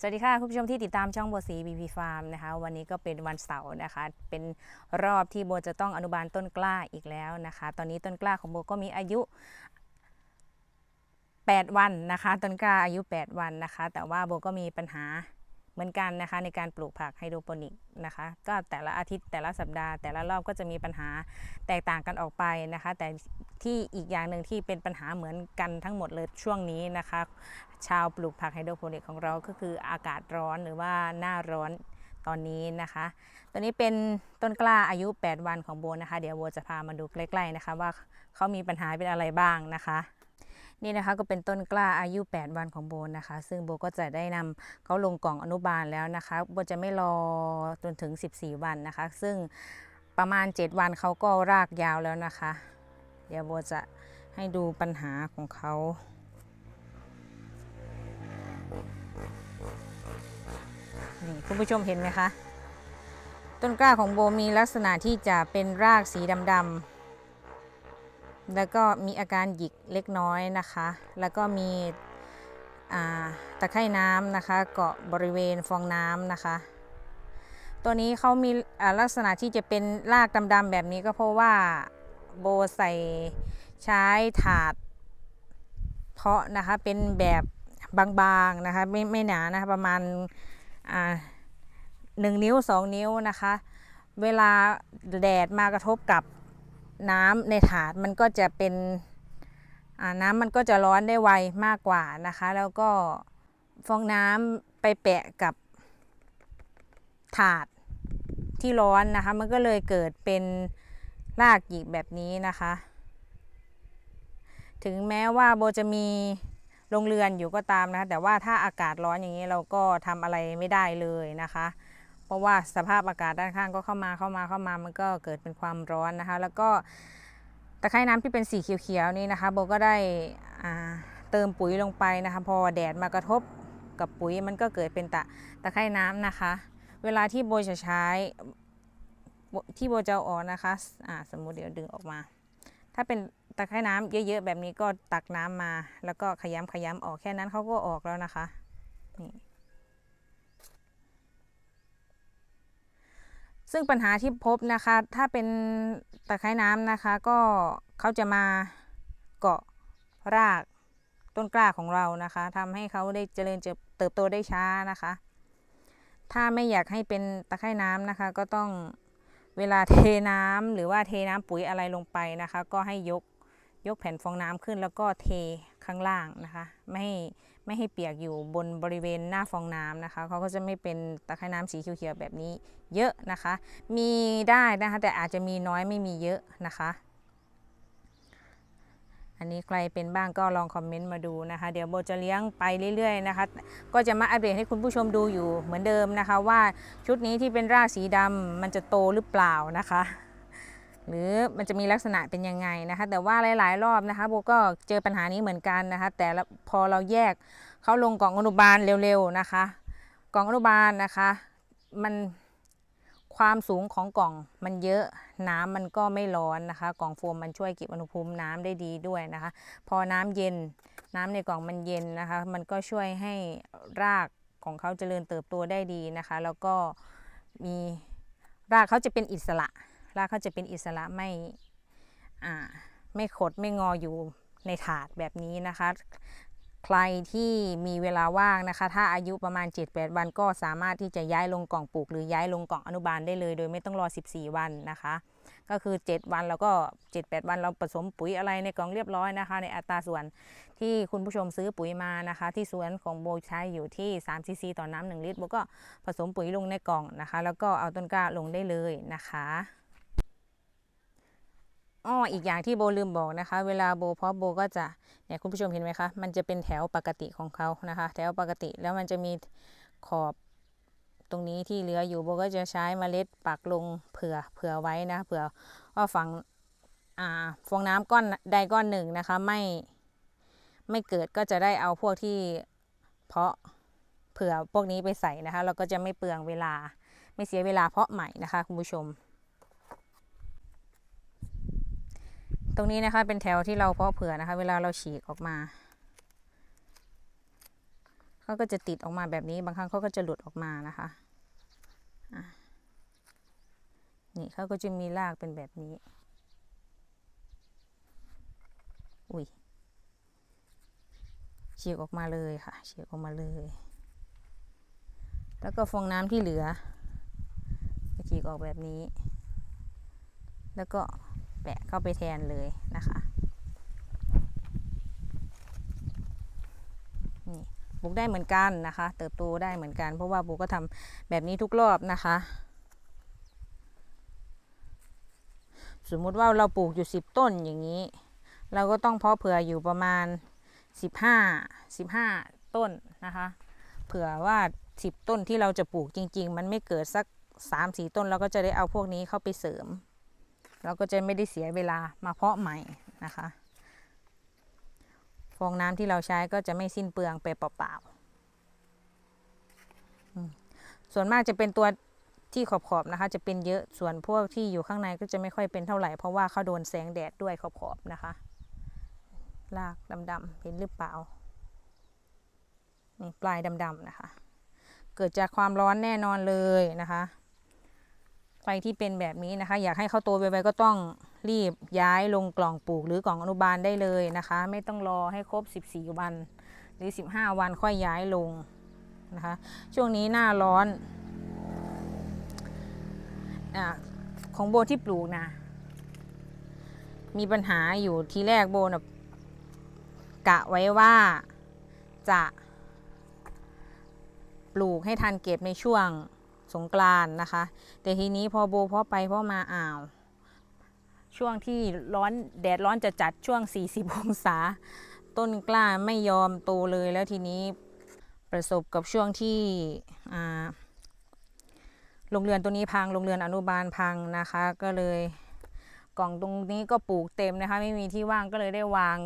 สวัสดีค่ะ คุณผู้ชมที่ติดตามช่องบัวสีบีพีฟาร์มนะคะวันนี้ก็เป็นวันเสาร์นะคะ เป็นรอบที่โบจะต้องอนุบาลต้นกล้าอีกแล้วนะคะ ตอนนี้ต้นกล้าของโบก็มีอายุ 8 วันนะคะ ต้นกล้าอายุ 8 วันนะคะ แต่ว่าโบก็มีปัญหา เหมือนกันนะคะในการปลูกผักไฮโดรโปนิกนะคะ ก็แต่ละอาทิตย์แต่ละสัปดาห์ แต่ละรอบก็จะมีปัญหาแตกต่างกันออกไปนะคะ แต่ที่อีกอย่างหนึ่งที่เป็นปัญหาเหมือนกันทั้งหมดเลยช่วงนี้นะคะ ชาวปลูกผักไฮโดรโปนิกของเราก็คืออากาศร้อนหรือว่าหน้าร้อนตอนนี้นะคะ ตัวนี้เป็นต้นกล้าอายุ 8 วันของโบนะคะ เดี๋ยวโบจะพามาดูใกล้ ๆนะคะ ว่าเขามีปัญหาเป็นอะไรบ้างนะคะ นี่นะคะก็เป็นต้นกล้าอายุ 8 วันของโบนะคะ ซึ่งโบก็จะได้นำเขาลงกล่องอนุบาลแล้วนะคะโบจะไม่รอจนถึง 14 วันนะคะ ซึ่งประมาณ 7 วันเขาก็รากยาวแล้วนะคะ เดี๋ยวโบจะให้ดูปัญหาของเขานี่คุณผู้ชมเห็นไหมคะ ต้นกล้าของโบมีลักษณะที่จะเป็นรากสีดำๆ แล้วก็มีอาการหยิกเล็กน้อยนะคะ แล้วก็มีตะไคร่น้ำนะคะ เกาะบริเวณฟองน้ำนะคะ ตัวนี้เขามีลักษณะที่จะเป็นรากดำๆแบบนี้ก็เพราะว่าโบใส่ใช้ถาด เพาะนะคะเป็นแบบบางๆนะคะไม่ไม่หนานะคะประมาณหนึ่งนิ้วสองนิ้วนะคะ เวลาแดดมากระทบกับ น้ำในถาดมันก็จะเป็นน้ำมันก็จะร้อนได้ไวมากกว่านะคะ แล้วก็ฟองน้ำไปแปะกับถาดที่ร้อนนะคะ มันก็เลยเกิดเป็นรากหยิกแบบนี้นะคะ ถึงแม้ว่าโบจะมีโรงเรือนอยู่ก็ตามนะคะแต่ว่าถ้าอากาศร้อนอย่างนี้เราก็ทำอะไรไม่ได้เลยนะคะ เพราะว่าสภาพอากาศด้านข้างก็เข้ามาเข้ามาเข้ามามันก็เกิดเป็นความร้อนนะคะ แล้วก็ตะไคร่น้ำที่เป็นสีเขียวๆนี่นะคะโบก็ได้เติมปุ๋ยลงไปนะคะ พอแดดมากระทบกับปุ๋ยมันก็เกิดเป็นตะตะไคร่น้ำนะคะ เวลาที่โบจะใช้ที่โบจะออกนะคะอ่าสมมุติเดี๋ยวดึงออกมา ถ้าเป็นตะไคร่น้ำเยอะๆแบบนี้ก็ตักน้ำมา แล้วก็ขยำขยำออกแค่นั้นเขาก็ออกแล้วนะคะนี่ ซึ่งปัญหาที่พบนะคะ ถ้าเป็นตะไคร่น้ำนะคะ ก็เขาจะมาเกาะรากต้นกล้าของเรานะคะทำให้เขาได้เจริญเติบโตได้ช้านะคะ ถ้าไม่อยากให้เป็นตะไคร่น้ำนะคะ ก็ต้องเวลาเทน้ำหรือว่าเทน้ำปุ๋ยอะไรลงไปนะคะ ก็ให้ยก ยกแผ่นฟองน้ำขึ้นแล้วก็เทข้างล่างนะคะไม่ให้ไม่ให้เปียกอยู่บนบริเวณหน้าฟองน้ำนะคะเขาก็จะไม่เป็นตะไคร่น้ำสีเขียวๆแบบนี้เยอะนะคะ มีได้นะคะแต่อาจจะมีน้อยไม่มีเยอะนะคะ อันนี้ใครเป็นบ้างก็ลองคอมเมนต์มาดูนะคะ เดี๋ยวโบจะเลี้ยงไปเรื่อยๆนะคะ ก็จะมาอัปเดตให้คุณผู้ชมดูอยู่เหมือนเดิมนะคะ ว่าชุดนี้ที่เป็นรากสีดำมันจะโตหรือเปล่านะคะ หรือมันจะมีลักษณะเป็นยังไงนะคะ แต่ว่าหลาย ๆ รอบนะคะโบก็เจอปัญหานี้เหมือนกันนะคะ แต่พอเราแยกเขาลงกล่องอนุบาลเร็ว ๆ นะคะ กล่องอนุบาลนะคะ มันความสูงของกล่องมันเยอะน้ำมันก็ไม่ร้อนนะคะ กล่องโฟมมันช่วยเก็บอุณหภูมิน้ำได้ดีด้วยนะคะ พอน้ำเย็นน้ำในกล่องมันเย็นนะคะ มันก็ช่วยให้รากของเขาเจริญเติบโตได้ดีนะคะ แล้วก็มีรากเขาจะเป็นอิสระ รากเขาจะเป็นอิสระไม่ไม่ขดไม่งออยู่ในถาดแบบนี้นะคะ ใครที่มีเวลาว่างนะคะ ถ้าอายุประมาณ 7-8 วันก็สามารถที่จะย้ายลงกล่องปลูก หรือย้ายลงกล่องอนุบาลได้เลย โดยไม่ต้องรอ 14 วันนะคะ ก็คือ 7 วันแล้วก็ 7-8 วันเราผสมปุ๋ยอะไรในกล่องเรียบร้อยนะคะ ในอัตราส่วนที่คุณผู้ชมซื้อปุ๋ยมานะคะ ที่สวนของโบใช้อยู่ที่3ซีซีต่อน้ำ1ลิตรโบก็ผสมปุ๋ยลงในกล่องนะคะ แล้วก็เอาต้นกล้าลงได้เลยนะคะ อ้ออีกอย่างที่โบลืมบอกนะคะ เวลาโบเพาะโบก็จะเนี่ยคุณผู้ชมเห็นไหมคะมันจะเป็นแถวปกติของเขานะคะ แถวปกติแล้วมันจะมีขอบตรงนี้ที่เหลืออยู่โบก็จะใช้เมล็ดปักลงเผื่อเผื่อไว้นะเผื่อว่าฝังอ่าฟองน้ำก้อนใดก้อนหนึ่งนะคะไม่ไม่เกิดก็จะได้เอาพวกที่เพาะเผื่อพวกนี้ไปใส่นะคะเราก็จะไม่เปลืองเวลาไม่เสียเวลาเพาะใหม่นะคะคุณผู้ชม ตรงนี้นะคะเป็นแถวที่เราเพาะเผื่อนะคะ เวลาเราฉีกออกมาเขาก็จะติดออกมาแบบนี้บางครั้งเขาก็จะหลุดออกมานะคะนี่เขาก็จะมีรากเป็นแบบนี้ อุ้ยฉีกออกมาเลยค่ะฉีกออกมาเลย แล้วก็ฟองน้ำที่เหลือฉีกออกแบบนี้ แล้วก็ แปะเข้าไปแทนเลยนะคะนี่ปลูกได้เหมือนกันนะคะ เติบโตได้เหมือนกัน เพราะว่าปลูกก็ทำแบบนี้ทุกรอบนะคะ สมมุติว่าเราปลูกอยู่ 10 ต้นอย่างนี้ เราก็ต้องเพาะเผื่ออยู่ประมาณ 15 15 ต้นนะคะ เผื่อว่า 10 ต้นที่เราจะปลูกจริง ๆ มันไม่เกิดสัก 3-4 ต้นเราก็จะได้เอาพวกนี้เข้าไปเสริม เราก็จะไม่ได้เสียเวลามาเพาะใหม่นะคะ ฟองน้ำที่เราใช้ก็จะไม่สิ้นเปลืองไปเปล่าๆส่วนมากจะเป็นตัวที่ขอบๆนะคะ จะเป็นเยอะส่วนพวกที่อยู่ข้างในก็จะไม่ค่อยเป็นเท่าไหร่เพราะว่าเขาโดนแสงแดดด้วยขอบๆนะคะรากดำๆเห็นหรือเปล่านี่ปลายดำๆนะคะ เกิดจากความร้อนแน่นอนเลยนะคะ ไฟที่เป็นแบบนี้นะคะ อยากให้เขาโตไวๆก็ต้องรีบย้ายลงกล่องปลูกหรือกล่องอนุบาลได้เลยนะคะ ไม่ต้องรอให้ครบ 14 วัน หรือ 15 วันค่อยย้ายลงนะคะ ช่วงนี้หน้าร้อนอของโบที่ปลูกนะมีปัญหาอยู่ทีแรกโบนะกะไว้ว่าจะปลูกให้ทันเก็บในช่วง สงกรานนะคะ แต่ทีนี้พอโบเพาะไปเพาะมาอ่าว ช่วงที่ร้อนแดดร้อนจะจัดช่วง 40 องศา ต้นกล้าไม่ยอมโตเลยแล้วทีนี้ประสบกับช่วงที่โรงเรือนตัวนี้พังโรงเรือนอนุบาลพังนะคะ ก็เลยกล่องตรงนี้ก็ปลูกเต็มนะคะ ไม่มีที่ว่างก็เลยได้วาง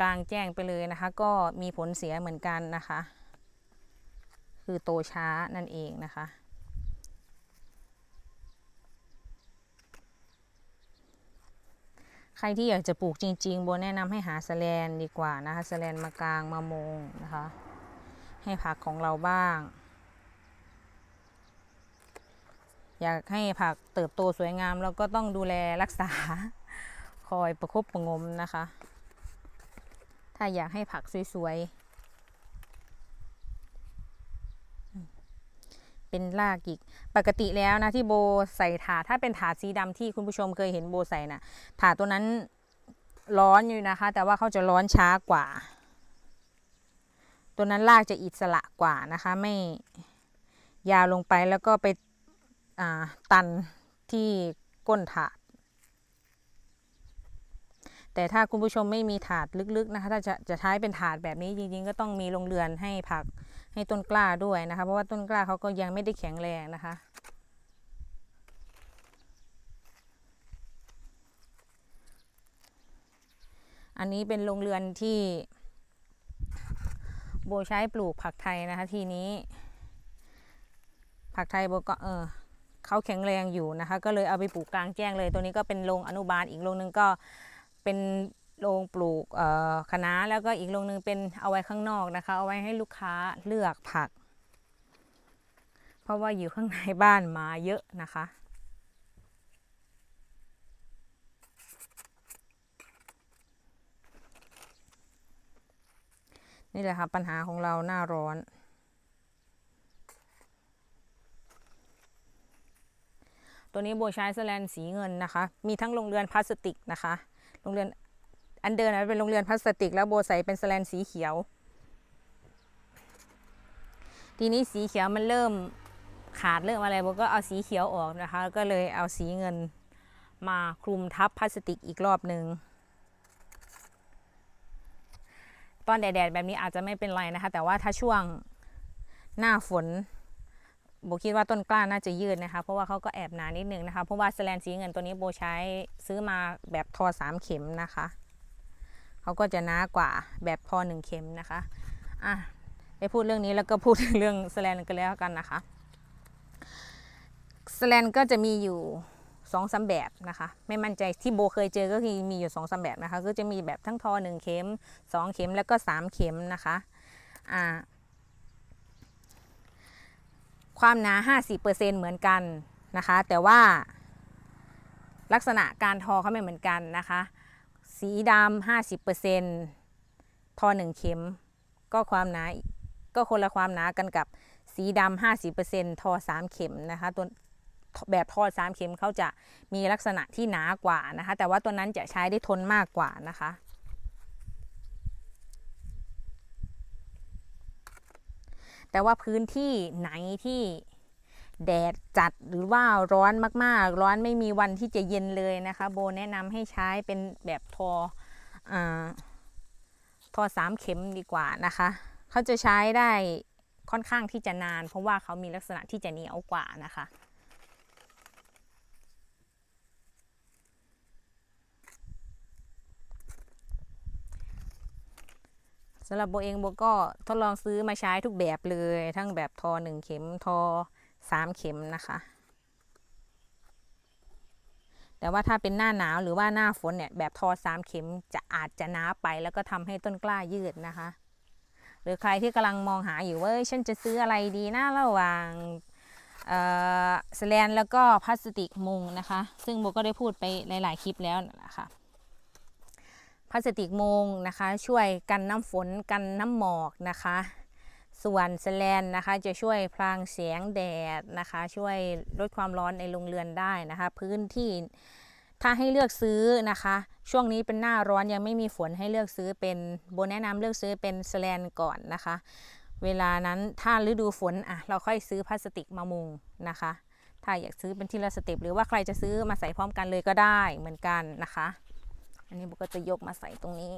กลางแจ้งไปเลยนะคะ ก็มีผลเสียเหมือนกันนะคะ คือโตช้านั่นเองนะคะ ใครที่อยากจะปลูกจริงๆโบแนะนำให้หาสแลนดีกว่านะคะสแลนมากลางมามงนะคะ ให้ผักของเราบ้าง อยากให้ผักเติบโตสวยงามเราก็ต้องดูแลรักษาคอยประคบประงมนะคะ ถ้าอยากให้ผักสวยๆ เป็นรากอีก ปกติแล้วนะที่โบใส่ถาถ้าเป็นถาดสีดำที่คุณผู้ชมเคยเห็นโบใส่นะถาตัวนั้นร้อนอยู่นะคะ แต่ว่าเขาจะร้อนช้ากว่า ตัวนั้นรากจะอิสระกว่านะคะ ไม่ยาวลงไปแล้วก็ไปตันที่ก้นถาด แต่ถ้าคุณผู้ชมไม่มีถาดลึกๆนะคะ ถ้าจะจะใช้เป็นถาดแบบนี้จริงๆ ก็ต้องมีโรงเรือนให้ผัก ให้ต้นกล้าด้วยนะคะ เพราะว่าต้นกล้าเขาก็ยังไม่ได้แข็งแรงนะคะ อันนี้เป็นโรงเรือนที่ โบใช้ปลูกผักไทยนะคะ ทีนี้ ผักไทยโบก็เออเขาแข็งแรงอยู่นะคะ ก็เลยเอาไปปลูกกลางแจ้งเลย ตัวนี้ก็เป็นโรงอนุบาลอีกโรงนึงก็เป็น โรงปลูกเอ่อคะแล้วก็อีกโรงนึงเป็นเอาไว้ข้างนอกนะคะ เอาไว้ให้ลูกค้าเลือกผัก เพราะว่าอยู่ข้างในบ้านมาเยอะนะคะนี่แหละค่ะปัญหาของเราหน้าร้อน ตัวนี้โบใช้สแลนสีเงินนะคะ มีทั้งโรงเรือนพลาสติกนะคะ โรงเรือน อันเดิมนะเป็นโรงเรือนพลาสติก แล้วโบใส่เป็นสแลนสีเขียว ทีนี้สีเขียวมันเริ่มขาดเริ่มอะไรโบก็เอาสีเขียวออกนะคะ ก็เลยเอาสีเงินมาคลุมทับพลาสติกอีกรอบหนึ่งตอนแดดๆแบบนี้อาจจะไม่เป็นไรนะคะ แต่ว่าถ้าช่วงหน้าฝนโบคิดว่าต้นกล้าน่าจะยืดนะคะ เพราะว่าเขาก็แอบหนานิดนึงนะคะ เพราะว่าสแลนสีเงินตัวนี้โบใช้ซื้อมาแบบทอสามเข็มนะคะ เขาก็จะหนากว่าแบบพอหนึ่งเข็มนะคะอะได้พูดเรื่องนี้แล้วก็พูดถึงเรื่องสแลนกันแล้วกันนะคะสแลนก็จะมีอยู่สองสามแบบนะคะ ไม่มั่นใจที่โบเคยเจอก็คือมีอยู่สองสามแบบนะคะ ก็จะมีแบบทั้งทอหนึ่งเข็มสองเข็มแล้วก็สามเข็มนะคะอ่าความหนา 50%เหมือนกันนะคะ แต่ว่าลักษณะการทอเขาไม่เหมือนกันนะคะ สีดำ50%ทอ1 เข็ม ก็ความหนาก็คนละความหนากันกับสีดำ50%ทอ 3 เข็มนะคะตัวแบบทอ3เข็มเขาจะมีลักษณะที่หนากว่านะคะ แต่ว่าตัวนั้นจะใช้ได้ทนมากกว่านะคะ แต่ว่าพื้นที่ไหนที่ แดดจัดหรือว่าร้อนมากๆ ร้อนไม่มีวันที่จะเย็นเลยนะคะ โบแนะนำให้ใช้เป็นแบบทออทอสามเข็มดีกว่านะคะ เขาจะใช้ได้ค่อนข้างที่จะนาน เพราะว่าเขามีลักษณะที่จะเหนียวกว่านะคะสำหรับโบเองโบก็ทดลองซื้อมาใช้ทุกแบบเลย ทั้งแบบทอ1เข็มทอ 3เข็มนะคะ แต่ว่าถ้าเป็นหน้าหนาวหรือว่าหน้าฝนเนี่ย แบบทอ3เข็มจะอาจจะหนาไป แล้วก็ทำให้ต้นกล้ายืดนะคะ หรือใครที่กำลังมองหาอยู่ว่าเอ้ยฉันจะซื้ออะไรดีนะระหว่างเอ่อสแลนแล้วก็พลาสติกมุงนะคะ ซึ่งโบก็ได้พูดไปหลาย ๆ คลิปแล้วนะคะพลาสติกมุงนะคะ ช่วยกันน้ำฝนกันน้ำหมอกนะคะ ส่วนสแลนนะคะจะช่วยพรางแสงแดดนะคะ ช่วยลดความร้อนในโรงเรือนได้นะคะ พื้นที่ถ้าให้เลือกซื้อนะคะ ช่วงนี้เป็นหน้าร้อนยังไม่มีฝนให้เลือกซื้อเป็นโบแนะนำเลือกซื้อเป็นสแลนก่อนนะคะ เวลานั้นถ้าฤดูฝนอะเราค่อยซื้อพลาสติกมามุงนะคะ ถ้าอยากซื้อเป็นทีละสเต็ปหรือว่าใครจะซื้อมาใส่พร้อมกันเลยก็ได้เหมือนกันนะคะ อันนี้โบก็จะยกมาใส่ตรงนี้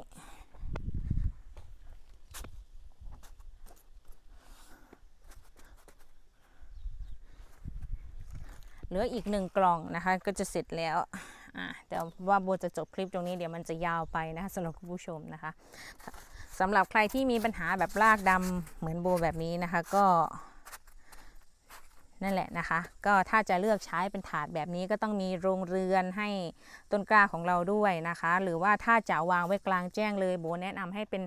เหลืออีกหนึ่งกล่องนะคะ ก็จะเสร็จแล้วแต่ว่าโบจะจบคลิปตรงนี้เดี๋ยวมันจะยาวไปนะคะสำหรับคุณผู้ชมนะคะสำหรับใครที่มีปัญหาแบบรากดำเหมือนโบแบบนี้นะคะก็นั่นแหละนะคะ ก็ถ้าจะเลือกใช้เป็นถาดแบบนี้ก็ต้องมีโรงเรือนให้ต้นกล้าของเราด้วยนะคะ หรือว่าถ้าจะวางไว้กลางแจ้งเลยโบแนะนำให้เป็น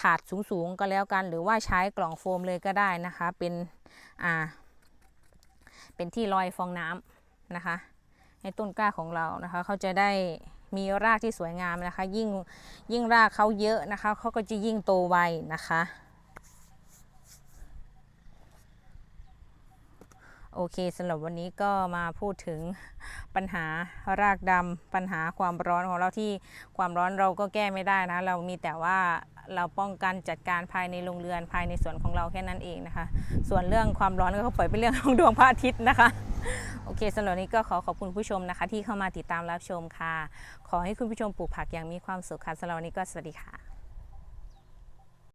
ถาดสูงๆก็แล้วกัน หรือว่าใช้กล่องโฟมเลยก็ได้นะคะ เป็นอ่า เป็นที่ลอยฟองน้ำนะคะให้ต้นกล้าของเรานะคะเขาจะได้มีรากที่สวยงามนะคะ ยิ่งยิ่งรากเขาเยอะนะคะเขาก็จะยิ่งโตไวนะคะ โอเคสำหรับวันนี้ก็มาพูดถึงปัญหารากดำปัญหาความร้อนของเราที่ความร้อนเราก็แก้ไม่ได้นะ เรามีแต่ว่าเราป้องกันจัดการภายในโรงเรือนภายในสวนของเราแค่นั้นเองนะคะ ส่วนเรื่องความร้อนก็ปล่อยเป็นเรื่องของดวงพระอาทิตย์นะคะโอเคสำหรับวันนี้ก็ขอขอบคุณผู้ชมนะคะ ที่เข้ามาติดตามรับชมค่ะ ขอให้คุณผู้ชมปลูกผักอย่างมีความสุขค่ะสำหรับวันนี้ก็สวัสดีค่ะ